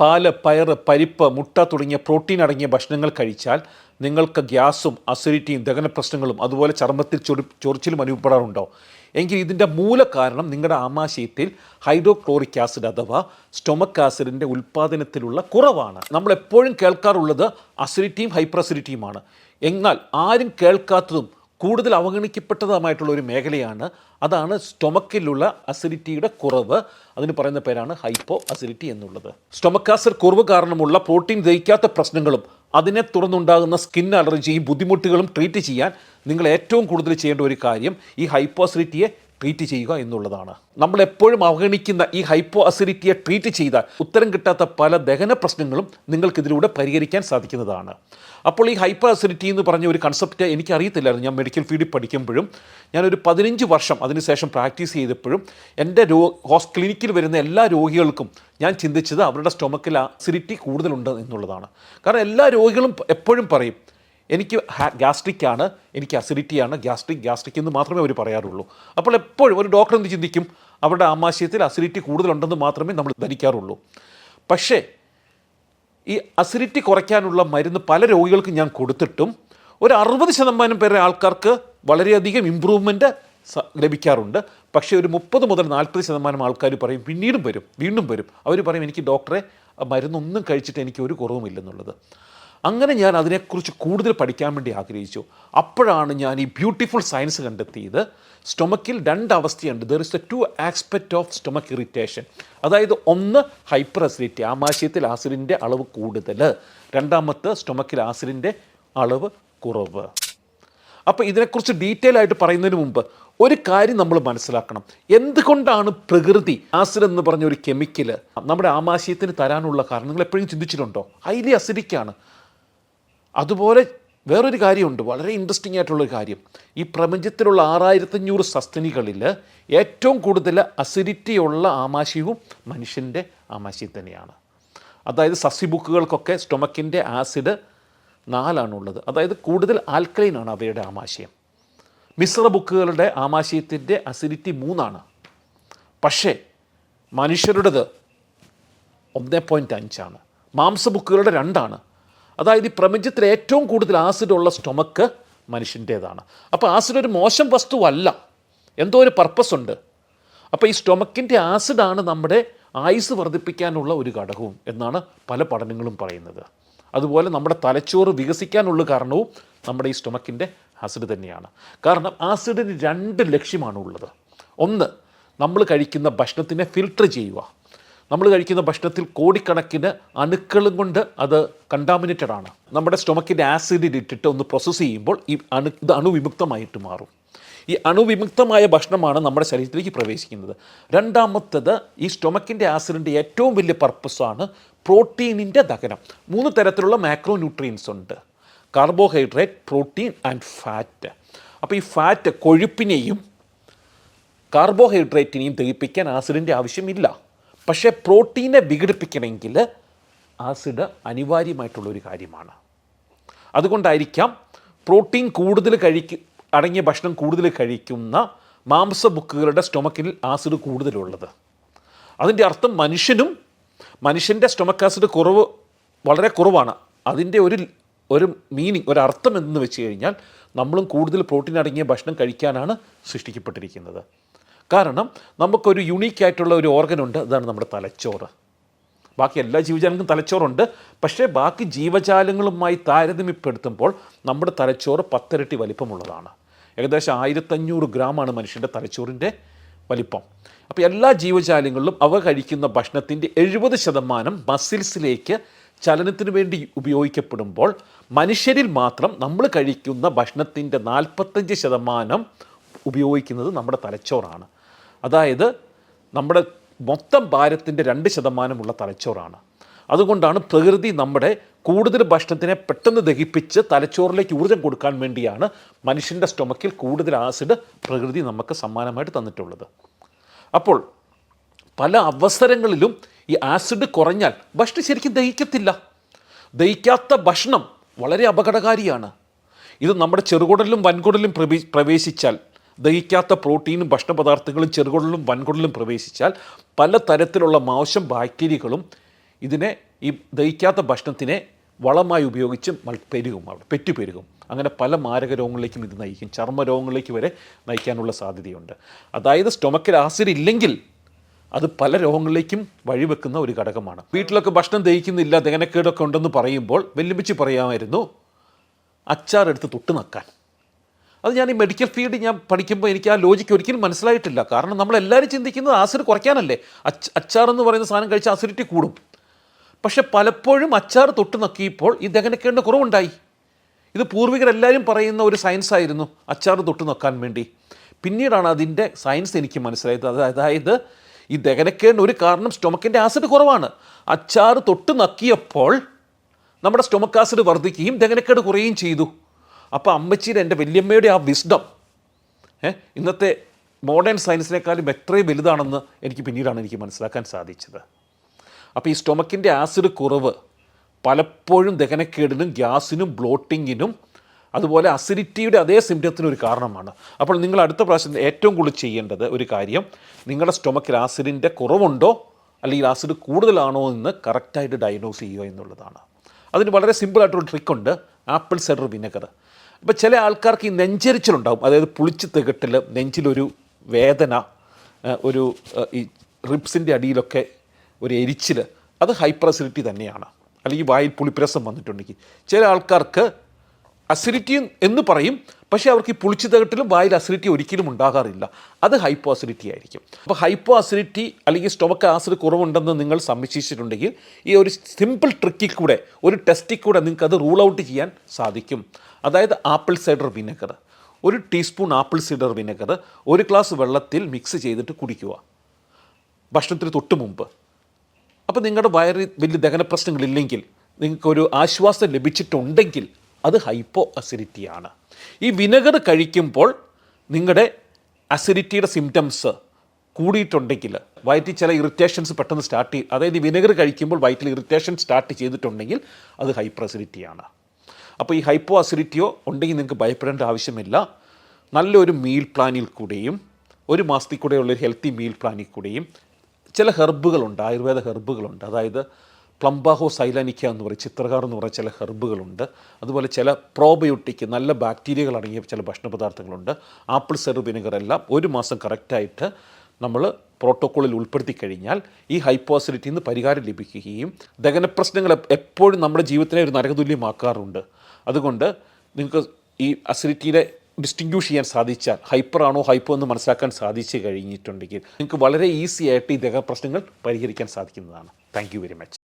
പാൽ പയറ് പരിപ്പ് മുട്ട തുടങ്ങിയ പ്രോട്ടീൻ അടങ്ങിയ ഭക്ഷണങ്ങൾ കഴിച്ചാൽ നിങ്ങൾക്ക് ഗ്യാസും അസിഡിറ്റിയും ദഹന പ്രശ്നങ്ങളും അതുപോലെ ചർമ്മത്തിൽ ചൊറി ചൊറിച്ചിലും അനുഭവപ്പെടാറുണ്ടോ? എങ്കിൽ ഇതിന്റെ മൂല കാരണം നിങ്ങളുടെ ആമാശയത്തിൽ ഹൈഡ്രോക്ലോറിക് ആസിഡ് അഥവാ സ്റ്റൊമക് ആസിഡിന്റെ ഉൽപ്പാദനത്തിലുള്ള കുറവാണ്. നമ്മൾ എപ്പോഴും കേൾക്കാറുള്ളത് അസിഡിറ്റിയും ഹൈപ്പർ അസിഡിറ്റിയുമാണ്. എന്നാൽ ആരും കേൾക്കാത്തതും കൂടുതൽ അവഗണിക്കപ്പെട്ടതുമായിട്ടുള്ള ഒരു മേഖലയാണ്. അതാണ് സ്റ്റൊമക്കിലുള്ള അസിഡിറ്റിയുടെ കുറവ്. അതിന് പറയുന്ന പേരാണ് ഹൈപ്പോ അസിഡിറ്റി എന്നുള്ളത്. സ്റ്റൊമക് ആസിഡ് കുറവ് കാരണമുള്ള പ്രോട്ടീൻ ദഹിക്കാത്ത പ്രശ്നങ്ങളും അതിനെ തുടർന്നുണ്ടാകുന്ന സ്കിൻ അലർജിയും ബുദ്ധിമുട്ടുകളും ട്രീറ്റ് ചെയ്യാൻ നിങ്ങൾ ഏറ്റവും കൂടുതൽ ചെയ്യേണ്ട ഒരു കാര്യം ഈ ഹൈപ്പോ അസിഡിറ്റിയെ ട്രീറ്റ് ചെയ്യുക എന്നുള്ളതാണ്. നമ്മൾ എപ്പോഴും അവഗണിക്കുന്ന ഈ ഹൈപ്പോ അസിഡിറ്റിയെ ട്രീറ്റ് ചെയ്താൽ ഉത്തരം കിട്ടാത്ത പല ദഹന പ്രശ്നങ്ങളും നിങ്ങൾക്കിതിലൂടെ പരിഹരിക്കാൻ സാധിക്കുന്നതാണ്. അപ്പോൾ ഈ ഹൈപ്പർ അസിഡിറ്റി എന്ന് പറഞ്ഞ ഒരു കൺസെപ്റ്റ് എനിക്ക് അറിയത്തില്ലായിരുന്നു ഞാൻ മെഡിക്കൽ ഫീൽഡിൽ പഠിക്കുമ്പോഴും ഞാനൊരു പതിനഞ്ച് വർഷം അതിനുശേഷം പ്രാക്ടീസ് ചെയ്തപ്പോഴും എന്റെ രോ ഹോസ് ക്ലിനിക്കിൽ വരുന്ന എല്ലാ രോഗികൾക്കും ഞാൻ ചിന്തിച്ചത് അവരുടെ സ്റ്റൊമക്കിൽ അസിഡിറ്റി കൂടുതലുണ്ട് എന്നുള്ളതാണ്. കാരണം എല്ലാ രോഗികളും എപ്പോഴും പറയും എനിക്ക് ഗ്യാസ്ട്രിക് ആണ് എനിക്ക് അസിഡിറ്റിയാണ് ഗ്യാസ്ട്രിക് ഗ്യാസ്ട്രിക് എന്ന് മാത്രമേ അവർ പറയാറുള്ളൂ. അപ്പോൾ എപ്പോഴും ഒരു ഡോക്ടർ എന്ത് ചിന്തിക്കും? അവരുടെ ആമാശയത്തിൽ അസിഡിറ്റി കൂടുതലുണ്ടെന്ന് മാത്രമേ നമ്മൾ ധരിക്കാറുള്ളൂ. പക്ഷേ ഈ അസിഡിറ്റി കുറയ്ക്കാനുള്ള മരുന്ന് പല രോഗികൾക്കും ഞാൻ കൊടുത്തിട്ടും ഒരു അറുപത് ശതമാനം പേരെ ആൾക്കാർക്ക് വളരെയധികം ഇമ്പ്രൂവ്മെന്റ് ലഭിക്കാറുണ്ട്. പക്ഷേ ഒരു മുപ്പത് മുതൽ നാൽപ്പത് ശതമാനം ആൾക്കാർ പറയും പിന്നീടും വരും വീണ്ടും വരും. അവർ പറയും എനിക്ക് ഡോക്ടറെ മരുന്നൊന്നും കഴിച്ചിട്ട് എനിക്ക് ഒരു കുറവുമില്ലെന്നുള്ളത്. അങ്ങനെ ഞാൻ അതിനെക്കുറിച്ച് കൂടുതൽ പഠിക്കാൻ വേണ്ടി ആഗ്രഹിച്ചു. അപ്പോഴാണ് ഞാൻ ഈ ബ്യൂട്ടിഫുൾ സയൻസ് കണ്ടെത്തിയത്. സ്റ്റൊമക്കിൽ രണ്ട് അവസ്ഥയുണ്ട്. There is the two aspect of stomach irritation അതായത് ഒന്ന് ഹൈപ്പർ അസിഡിറ്റി ആമാശയത്തിൽ ആസിഡിന്റെ അളവ് കൂടുതൽ. രണ്ടാമത്തെ സ്റ്റൊമക്കിൽ ആസിഡിന്റെ അളവ് കുറവ്. അപ്പോൾ ഇതിനെക്കുറിച്ച് ഡീറ്റെയിൽ ആയിട്ട് പറയുന്നതിന് മുമ്പ് ഒരു കാര്യം നമ്മൾ മനസ്സിലാക്കണം. എന്തുകൊണ്ടാണ് പ്രകൃതി ആസിഡ് എന്ന് പറഞ്ഞ ഒരു കെമിക്കൽ നമ്മുടെ ആമാശയത്തിന് തരാനുള്ള കാരണം നിങ്ങൾ എപ്പോഴും ചിന്തിച്ചിട്ടുണ്ടോ? ഹൈലി അസിഡിക്കാണ് അതുപോലെ വേറൊരു കാര്യമുണ്ട്. വളരെ ഇൻട്രസ്റ്റിംഗ് ആയിട്ടുള്ളൊരു കാര്യം. ഈ പ്രപഞ്ചത്തിലുള്ള ആറായിരത്തഞ്ഞൂറ് സസ്തനികളിൽ ഏറ്റവും കൂടുതൽ അസിഡിറ്റിയുള്ള ആമാശയവും മനുഷ്യന്റെ ആമാശയം തന്നെയാണ്. അതായത് സസ്യബുക്കുകൾക്കൊക്കെ സ്റ്റൊമക്കിന്റെ ആസിഡ് നാലാണുള്ളത്. അതായത് കൂടുതൽ ആൽക്കലൈൻ ആണ് അവയുടെ ആമാശയം. മിശ്ര ബുക്കുകളുടെ ആമാശയത്തിന്റെ അസിഡിറ്റി മൂന്നാണ്. പക്ഷേ മനുഷ്യരുടേത് ഒന്ന് പോയിന്റ് അഞ്ചാണ്. മാംസബുക്കുകളുടെ രണ്ടാണ്. അതായത് ഈ പ്രപഞ്ചത്തിൽ ഏറ്റവും കൂടുതൽ ആസിഡ് ഉള്ള സ്റ്റൊമക്ക് മനുഷ്യന്റേതാണ്. അപ്പോൾ ആസിഡ് ഒരു മോശം വസ്തുവല്ല. എന്തോ ഒരു പർപ്പസ് ഉണ്ട്. അപ്പോൾ ഈ സ്റ്റൊമക്കിന്റെ ആസിഡാണ് നമ്മുടെ ആയുസ് വർദ്ധിപ്പിക്കാനുള്ള ഒരു ഘടകവും എന്നാണ് പല പഠനങ്ങളും പറയുന്നത്. അതുപോലെ നമ്മുടെ തലച്ചോറ് വികസിക്കാനുള്ള കാരണവും നമ്മുടെ ഈ സ്റ്റൊമക്കിന്റെ ആസിഡ് തന്നെയാണ്. കാരണം ആസിഡിന് രണ്ട് ലക്ഷ്യമാണ് ഉള്ളത് ഒന്ന് നമ്മൾ കഴിക്കുന്ന ഭക്ഷണത്തിനെ ഫിൽട്ടർ ചെയ്യുക. നമ്മൾ കഴിക്കുന്ന ഭക്ഷണത്തിൽ കോടിക്കണക്കിന് അണുക്കളും കൊണ്ട് അത് കണ്ടാമിനേറ്റഡ് ആണ്. നമ്മുടെ സ്റ്റൊമക്കിന്റെ ആസിഡിൽ ഇട്ടിട്ട് ഒന്ന് പ്രോസസ്സ് ചെയ്യുമ്പോൾ ഈ അണു ഇത് അണുവിമുക്തമായിട്ട് മാറും. ഈ അണുവിമുക്തമായ ഭക്ഷണമാണ് നമ്മുടെ ശരീരത്തിലേക്ക് പ്രവേശിക്കുന്നത്. രണ്ടാമത്തത് ഈ സ്റ്റൊമക്കിന്റെ ആസിഡിന്റെ ഏറ്റവും വലിയ പർപ്പസാണ് പ്രോട്ടീനിന്റെ ദഹനം. മൂന്ന് തരത്തിലുള്ള മാക്രോ ന്യൂട്രിയൻസ് ഉണ്ട്. കാർബോഹൈഡ്രേറ്റ് പ്രോട്ടീൻ ആൻഡ് ഫാറ്റ് അപ്പോൾ ഈ ഫാറ്റ് കൊഴുപ്പിനെയും കാർബോഹൈഡ്രേറ്റിനെയും ദഹിപ്പിക്കാൻ ആസിഡിന്റെ ആവശ്യമില്ല. പക്ഷേ പ്രോട്ടീനെ വിഘടിപ്പിക്കണമെങ്കിൽ ആസിഡ് അനിവാര്യമായിട്ടുള്ളൊരു കാര്യമാണ്. അതുകൊണ്ടായിരിക്കാം പ്രോട്ടീൻ കൂടുതൽ കഴിക്ക അടങ്ങിയ ഭക്ഷണം കൂടുതൽ കഴിക്കുന്ന മാംസബുക്കുകളുടെ സ്റ്റൊമക്കിൽ ആസിഡ് കൂടുതലുള്ളത്. അതിന്റെ അർത്ഥം മനുഷ്യനും മനുഷ്യന്റെ സ്റ്റൊമക്ക് ആസിഡ് കുറവ് വളരെ കുറവാണ്. അതിന്റെ ഒരു ഒരു മീനിങ് ഒരു അർത്ഥം എന്ന് വെച്ച് കഴിഞ്ഞാൽ നമ്മളും കൂടുതൽ പ്രോട്ടീൻ അടങ്ങിയ ഭക്ഷണം കഴിക്കാനാണ് സൃഷ്ടിക്കപ്പെട്ടിരിക്കുന്നത്. കാരണം നമുക്കൊരു യുണീക്ക് ആയിട്ടുള്ള ഒരു ഓർഗനുണ്ട് അതാണ് നമ്മുടെ തലച്ചോറ്. ബാക്കി എല്ലാ ജീവജാലങ്ങൾക്കും തലച്ചോറുണ്ട് പക്ഷേ ബാക്കി ജീവജാലങ്ങളുമായി താരതമ്യപ്പെടുത്തുമ്പോൾ നമ്മുടെ തലച്ചോറ് പത്തിരട്ടി വലിപ്പമുള്ളതാണ്. ഏകദേശം ആയിരത്തഞ്ഞൂറ് ഗ്രാമാണ് മനുഷ്യന്റെ തലച്ചോറിന്റെ വലിപ്പം. അപ്പോൾ എല്ലാ ജീവജാലങ്ങളിലും അവ കഴിക്കുന്ന ഭക്ഷണത്തിന്റെ എഴുപത് ശതമാനം മസിൽസിലേക്ക് ചലനത്തിന് വേണ്ടി ഉപയോഗിക്കപ്പെടുമ്പോൾ മനുഷ്യരിൽ മാത്രം നമ്മൾ കഴിക്കുന്ന ഭക്ഷണത്തിന്റെ നാൽപ്പത്തഞ്ച് ശതമാനം ഉപയോഗിക്കുന്നത് നമ്മുടെ തലച്ചോറാണ്. അതായത് നമ്മുടെ മൊത്തം ഭാരത്തിന്റെ രണ്ട് ശതമാനമുള്ള തലച്ചോറാണ്. അതുകൊണ്ടാണ് പ്രകൃതി നമ്മുടെ കൂടുതൽ ഭക്ഷണത്തിനെ പെട്ടെന്ന് ദഹിപ്പിച്ച് തലച്ചോറിലേക്ക് ഊർജം കൊടുക്കാൻ വേണ്ടിയാണ് മനുഷ്യന്റെ സ്റ്റൊമക്കിൽ കൂടുതൽ ആസിഡ് പ്രകൃതി നമുക്ക് സമ്മാനമായിട്ട് തന്നിട്ടുള്ളത്. അപ്പോൾ പല അവസരങ്ങളിലും ഈ ആസിഡ് കുറഞ്ഞാൽ ഭക്ഷണം ശരിക്കും ദഹിക്കത്തില്ല. ദഹിക്കാത്ത ഭക്ഷണം വളരെ അപകടകാരിയാണ്. ഇത് നമ്മുടെ ചെറുകുടലിലും വൻകുടലിലും പ്രവേശിച്ചാൽ ദഹിക്കാത്ത പ്രോട്ടീനും ഭക്ഷണപദാർത്ഥങ്ങളും ചെറുകുടലും വൻകുടലും പ്രവേശിച്ചാൽ പല തരത്തിലുള്ള മോശം ബാക്ടീരിയകളും ഇതിനെ ഈ ദഹിക്കാത്ത ഭക്ഷണത്തിനെ വളമായി ഉപയോഗിച്ച് പെരുകും അവിടെ പെറ്റു പെരുകും അങ്ങനെ പല മാരക രോഗങ്ങളിലേക്കും ഇത് നയിക്കും. ചർമ്മ രോഗങ്ങളിലേക്ക് വരെ നയിക്കാനുള്ള സാധ്യതയുണ്ട്. അതായത് സ്റ്റൊമക്കിൽ ആസിഡ് ഇല്ലെങ്കിൽ അത് പല രോഗങ്ങളിലേക്കും വഴിവെക്കുന്ന ഒരു ഘടകമാണ്. വീട്ടിലൊക്കെ ഭക്ഷണം ദഹിക്കുന്നില്ല ദഹനക്കേടൊക്കെ ഉണ്ടെന്ന് പറയുമ്പോൾ വെല്ലുവിളിച്ച് പറയാമായിരുന്നു അച്ചാറെടുത്ത് തൊട്ട് നക്കാൻ. അത് ഞാൻ ഈ മെഡിക്കൽ ഫീൽഡ് ഞാൻ പഠിക്കുമ്പോൾ എനിക്ക് ആ ലോജിക്ക് ഒരിക്കലും മനസ്സിലായിട്ടില്ല. കാരണം നമ്മളെല്ലാവരും ചിന്തിക്കുന്നത് ആസിഡ് കുറയ്ക്കാനല്ലേ. അച്ച് അച്ചാർ എന്ന് പറയുന്ന സാധനം കഴിച്ച് ആസിഡിറ്റി കൂടും. പക്ഷെ പലപ്പോഴും അച്ചാർ തൊട്ട് നക്കിയപ്പോൾ ഈ ദഹനക്കേണ്ട കുറവുണ്ടായി. ഇത് പൂർവികരെല്ലാവരും പറയുന്ന ഒരു സയൻസ് ആയിരുന്നു അച്ചാർ തൊട്ട് നക്കാൻ വേണ്ടി. പിന്നീടാണ് അതിന്റെ സയൻസ് എനിക്ക് മനസ്സിലായത്. അത് അതായത് ഈ ദഹനക്കേടിന് ഒരു കാരണം സ്റ്റൊമക്കിന്റെ ആസിഡ് കുറവാണ്. അച്ചാർ തൊട്ട് നക്കിയപ്പോൾ നമ്മുടെ സ്റ്റൊമക്ക് ആസിഡ് വർദ്ധിക്കുകയും ദഹനക്കേട് കുറയുകയും ചെയ്തു. അപ്പോൾ അമ്മച്ചിയുടെ എന്റെ വല്യമ്മയുടെ ആ വിസ്ഡം ഇന്നത്തെ മോഡേൺ സയൻസിനേക്കാളും എത്രയും വലുതാണെന്ന് എനിക്ക് പിന്നീടാണ് എനിക്ക് മനസ്സിലാക്കാൻ സാധിച്ചത്. അപ്പോൾ ഈ സ്റ്റൊമക്കിന്റെ ആസിഡ് കുറവ് പലപ്പോഴും ദഹനക്കേടിനും ഗ്യാസിനും ബ്ലോട്ടിങ്ങിനും അതുപോലെ അസിഡിറ്റിയുടെ അതേ സിംറ്റത്തിന് ഒരു കാരണമാണ്. അപ്പോൾ നിങ്ങൾ അടുത്ത പ്രാവശ്യം ഏറ്റവും കൂടുതൽ ചെയ്യേണ്ടത് ഒരു കാര്യം നിങ്ങളുടെ സ്റ്റൊമക്കിൽ ആസിഡിന്റെ കുറവുണ്ടോ അല്ലെങ്കിൽ ആസിഡ് കൂടുതലാണോ എന്ന് കറക്റ്റായിട്ട് ഡയഗ്നോസ് ചെയ്യുക എന്നുള്ളതാണ്. അതിന് വളരെ സിമ്പിളായിട്ടൊരു ട്രിക്കുണ്ട് ആപ്പിൾ സെഡർ വിനെഗർ അപ്പോൾ ചില ആൾക്കാർക്ക് ഈ നെഞ്ചരിച്ചിലുണ്ടാവും. അതായത് പുളിച്ച് തികട്ടിൽ നെഞ്ചിലൊരു വേദന ഒരു ഈ റിബ്സിന്റെ അടിയിലൊക്കെ ഒരു എരിച്ചിൽ അത് ഹൈപ്പർ അസിഡിറ്റി തന്നെയാണ്. അല്ലെങ്കിൽ വായിൽ പുളിപ്രസം വന്നിട്ടുണ്ടെങ്കിൽ. ചില ആൾക്കാർക്ക് അസിഡിറ്റി എന്ന് പറയും. പക്ഷേ അവർക്ക് ഈ പുളിച്ചു തകട്ടിലും വായിൽ അസിഡിറ്റി ഒരിക്കലും ഉണ്ടാകാറില്ല. അത് ഹൈപ്പോ അസിഡിറ്റി ആയിരിക്കും. അപ്പോൾ ഹൈപ്പോ അസിഡിറ്റി അല്ലെങ്കിൽ സ്റ്റൊമക്ക് ആസിഡ് കുറവുണ്ടെന്ന് നിങ്ങൾ സംശയിച്ചിട്ടുണ്ടെങ്കിൽ ഈ ഒരു സിമ്പിൾ ട്രിക്കിൽ കൂടെ ഒരു ടെസ്റ്റിൽ കൂടെ നിങ്ങൾക്ക് അത് റൂൾ ഔട്ട് ചെയ്യാൻ സാധിക്കും. അതായത് ആപ്പിൾ സൈഡർ വിനെഗർ ഒരു ടീസ്പൂൺ ആപ്പിൾ സൈഡർ വിനെഗർ ഒരു ഗ്ലാസ് വെള്ളത്തിൽ മിക്സ് ചെയ്തിട്ട് കുടിക്കുക. ഭക്ഷണത്തിന് തൊട്ട് മുമ്പ്. അപ്പോൾ നിങ്ങളുടെ വയറിൽ വലിയ ദഹന പ്രശ്നങ്ങളില്ലെങ്കിൽ നിങ്ങൾക്കൊരു ആശ്വാസം ലഭിച്ചിട്ടുണ്ടെങ്കിൽ അത് ഹൈപ്പോ അസിഡിറ്റിയാണ് ഈ വിനെഗർ കഴിക്കുമ്പോൾ നിങ്ങളുടെ അസിഡിറ്റിയുടെ സിംറ്റംസ് കൂടിയിട്ടുണ്ടെങ്കിൽ വയറ്റിൽ ചില ഇറിറ്റേഷൻസ് പെട്ടെന്ന് സ്റ്റാർട്ട് ചെയ്യും അതായത് ഈ വിനെഗർ കഴിക്കുമ്പോൾ വയറ്റിൽ ഇറിറ്റേഷൻ സ്റ്റാർട്ട് ചെയ്തിട്ടുണ്ടെങ്കിൽ അത് ഹൈപ്പർ അസിഡിറ്റിയാണ് അപ്പോൾ ഈ ഹൈപ്പോ അസിഡിറ്റിയോ ഉണ്ടെങ്കിൽ നിങ്ങൾക്ക് ഭയപ്പെടേണ്ട ആവശ്യമില്ല. നല്ലൊരു മീൽ പ്ലാനിൽ കൂടെയും ഒരു മാസത്തിൽ കൂടെയുള്ള ഒരു ഹെൽത്തി മീൽ പ്ലാനിൽ കൂടെയും ചില ഹെർബുകളുണ്ട് ആയുർവേദ ഹെർബുകളുണ്ട് അതായത് പ്ലംബാഹോ സൈലാനിക്ക എന്ന് പറയും ചിത്രകാർ എന്ന് പറയുന്ന ചില ഹെർബുകളുണ്ട്. അതുപോലെ ചില പ്രോബയോട്ടിക് നല്ല ബാക്ടീരിയകൾ അടങ്ങിയ ചില ഭക്ഷണ പദാർത്ഥങ്ങളുണ്ട് ആപ്പിൾ സെറു വിനെഗർ എല്ലാം ഒരു മാസം കറക്റ്റായിട്ട് നമ്മൾ പ്രോട്ടോക്കോളിൽ ഉൾപ്പെടുത്തി കഴിഞ്ഞാൽ ഈ ഹൈപ്പോസിഡിറ്റിയിൽ നിന്ന് പരിഹാരം ലഭിക്കുകയും ദഹന പ്രശ്നങ്ങൾ എപ്പോഴും നമ്മുടെ ജീവിതത്തിനെ ഒരു നരകതുല്യമാക്കാറുണ്ട്. അതുകൊണ്ട് നിങ്ങൾക്ക് ഈ അസിഡിറ്റിയുടെ ഡിസ്റ്റിങ്ക്യൂഷ് ചെയ്യാൻ സാധിച്ചാൽ ഹൈപ്പർ ആണോ ഹൈപ്പോ എന്ന് മനസ്സിലാക്കാൻ സാധിച്ചു കഴിഞ്ഞിട്ടുണ്ടെങ്കിൽ നിങ്ങൾക്ക് വളരെ ഈസി ആയിട്ട് ഈ ദഹന പ്രശ്നങ്ങൾ പരിഹരിക്കാൻ സാധിക്കുന്നതാണ്. Thank very much.